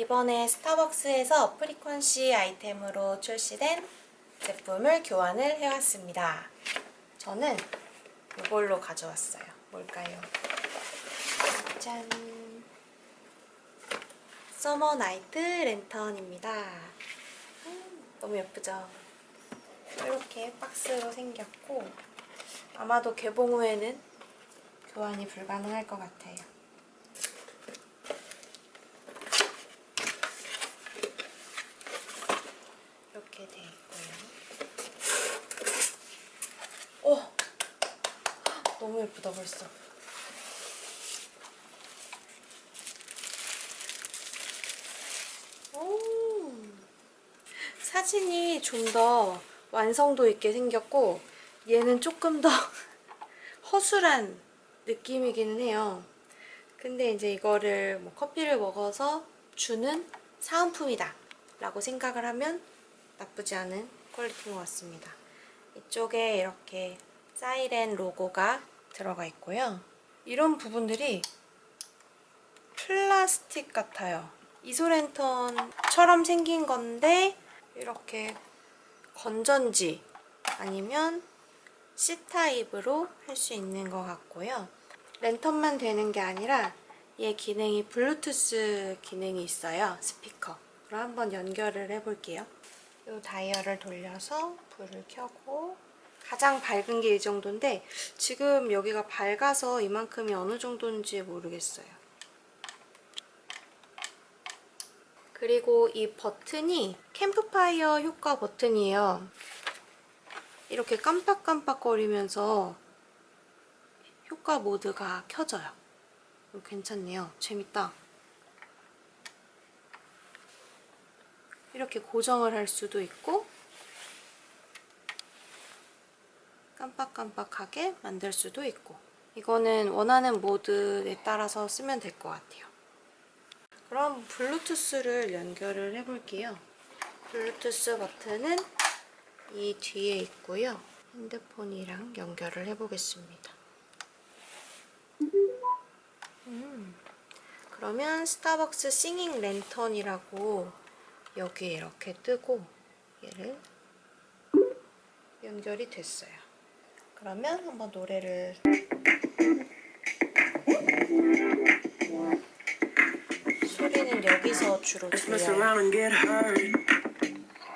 이번에 스타벅스에서 프리퀀시 아이템으로 출시된 제품을 교환을 해왔습니다. 저는 이걸로 가져왔어요. 뭘까요? 짠! 서머 나이트 랜턴입니다. 음, 너무 예쁘죠? 이렇게 박스로 생겼고 아마도 개봉 후에는 교환이 불가능할 것 같아요. 이렇게 돼 있고요. 오! 너무 예쁘다 벌써. 오! 사진이 좀 더 완성도 있게 생겼고 얘는 조금 더 허술한 느낌이기는 해요. 근데 이제 이거를 뭐 커피를 먹어서 주는 사은품이다 라고 생각을 하면 나쁘지 않은 퀄리티인 것 같습니다. 이쪽에 이렇게 사이렌 로고가 들어가 있고요. 이런 부분들이 플라스틱 같아요. 이소랜턴처럼 생긴 건데 이렇게 건전지 아니면 C타입으로 할 수 있는 것 같고요. 랜턴만 되는 게 아니라 얘 기능이 블루투스 기능이 있어요. 스피커. 그럼 한번 연결을 해볼게요. 이 다이얼을 돌려서 불을 켜고 가장 밝은 게 이 정도인데 지금 여기가 밝아서 이만큼이 어느 정도인지 모르겠어요. 그리고 이 버튼이 캠프파이어 효과 버튼이에요. 이렇게 깜빡깜빡거리면서 효과 모드가 켜져요. 이거 괜찮네요. 재밌다. 이렇게 고정을 할 수도 있고 깜빡깜빡하게 만들 수도 있고 이거는 원하는 모드에 따라서 쓰면 될 것 같아요. 그럼 블루투스를 연결을 해볼게요. 블루투스 버튼은 이 뒤에 있고요. 핸드폰이랑 연결을 해보겠습니다. 음, 그러면 스타벅스 싱잉 랜턴이라고 여기에 이렇게 뜨고 얘를 연결이 됐어요. 그러면 한번 노래를 소리는 여기서 주로 Let's mess 들려요. around and get hurt.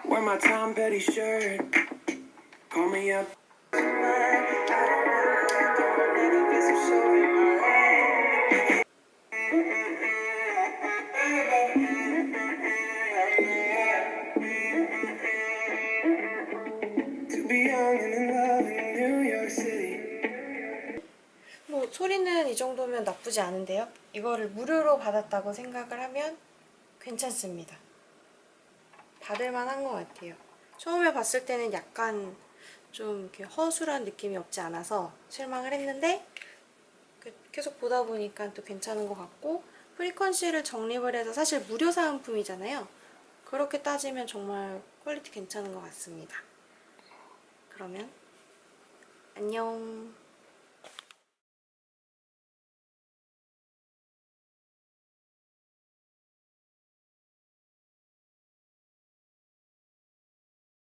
Wear my Tom Petty shirt. Call me up. To be young and in love 뭐 소리는 이 정도면 나쁘지 않은데요. 이거를 무료로 받았다고 생각을 하면 괜찮습니다. 받을 만 한 것 같아요. 처음에 봤을 때는 약간 좀 허술한 느낌이 없지 않아서 실망을 했는데 그- 계속 보다 보니까 또 괜찮은 것 같고 프리퀀시를 정립을 해서 사실 무료 사은품이잖아요. 그렇게 따지면 정말 퀄리티 괜찮은 것 같습니다. 그러면 안녕.